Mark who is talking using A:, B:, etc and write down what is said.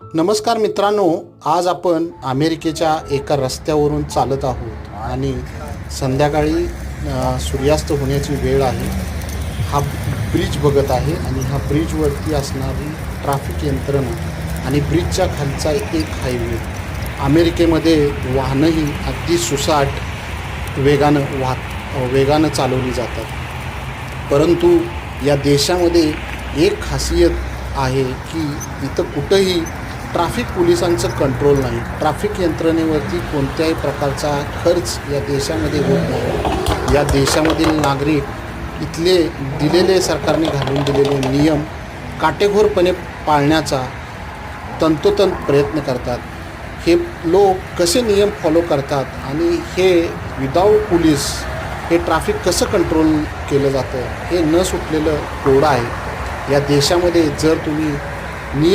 A: नमस्कार मित्रांनो आज आपण अमेरिकेच्या एका रस्त्यावरून चालत आहोत आणि संध्याकाळी सूर्यास्त होण्याची वेळ आहे. हा ब्रिज बघत आहे आणि हा ब्रिजवरती असणारी ट्रॅफिक यंत्रणा आणि ब्रिजच्या खालचा एक हायवे. अमेरिकेमध्ये वाहनंही अगदी सुसाट वेगानं वाह वेगानं चालवली जातात. परंतु या देशामध्ये एक खासियत आहे की इथं कुठंही ट्रॅफिक पोलिसांचं कंट्रोल नाही. ट्रॅफिक यंत्रणेवरती कोणत्याही प्रकारचा खर्च या देशामध्ये होत नाही. या देशामधील नागरिक इथले दिलेले सरकारने घालून दिलेले नियम काटेघोरपणे पाळण्याचा तंतोतंत प्रयत्न करतात. हे लोक कसे नियम फॉलो करतात आणि हे विदाऊट पोलीस हे ट्रॅफिक कसं कंट्रोल केलं जातं हे न सुटलेलं कोडं आहे. या देशामध्ये जर तुम्ही नियम